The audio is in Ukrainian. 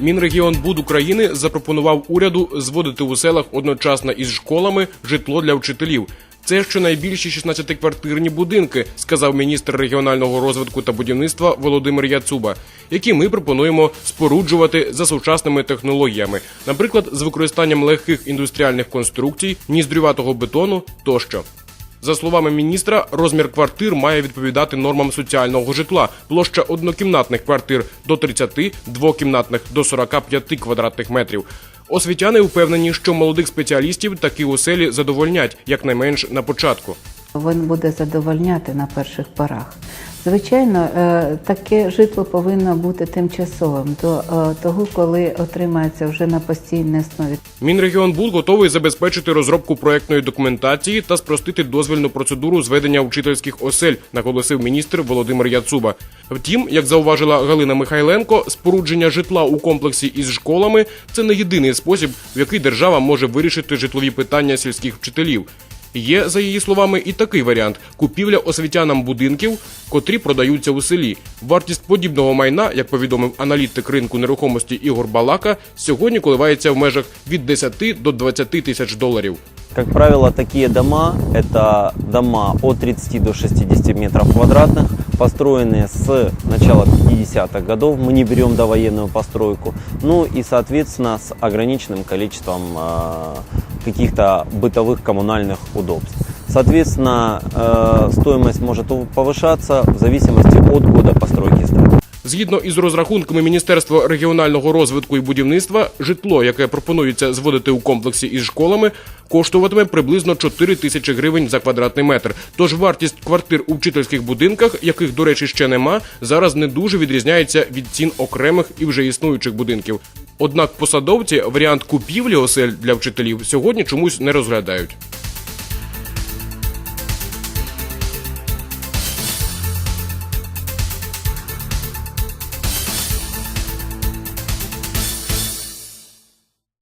Мінрегіонбуд України запропонував уряду зводити у селах одночасно із школами житло для вчителів. Це щонайбільші 16-квартирні будинки, сказав міністр регіонального розвитку та будівництва Володимир Яцуба, які ми пропонуємо споруджувати за сучасними технологіями, наприклад, з використанням легких індустріальних конструкцій, ніздрюватого бетону тощо. За словами міністра, розмір квартир має відповідати нормам соціального житла. Площа однокімнатних квартир до 30, двокімнатних до 45 квадратних метрів. Освітяни впевнені, що молодих спеціалістів такі оселі задовольнять якнайменш на початку. Він буде задовольняти на перших порах. Звичайно, е, таке житло повинно бути тимчасовим до е, того, коли отримається вже на постійній основі. Мінрегіонбуд готовий забезпечити розробку проектної документації та спростити дозвільну процедуру зведення вчительських осель, наголосив міністр Володимир Яцуба. Втім, як зауважила Галина Михайленко, спорудження житла у комплексі із школами це не єдиний спосіб, в який держава може вирішити житлові питання сільських вчителів. Є, за її словами, і такий варіант купівля освітянам будинків, котрі продаються у селі. Вартість подібного майна, як повідомив аналітик ринку нерухомості Ігор Балака, сьогодні коливається в межах від 10 до 20 тисяч доларів. Как правило, такие дома – это дома от 30 до 60 метров квадратных, построенные с начала 50-х годов, мы не берем довоенную постройку, ну и, соответственно, с ограниченным количеством э, каких-то бытовых коммунальных удобств. Соответственно, э, стоимость может повышаться в зависимости от года постройки здания. Згідно із розрахунками Міністерства регіонального розвитку і будівництва, житло, яке пропонується зводити у комплексі із школами, коштуватиме приблизно 4 тисячі гривень за квадратний метр. Тож вартість квартир у вчительських будинках, яких, до речі, ще нема, зараз не дуже відрізняється від цін окремих і вже існуючих будинків. Однак посадовці варіант купівлі осель для вчителів сьогодні чомусь не розглядають.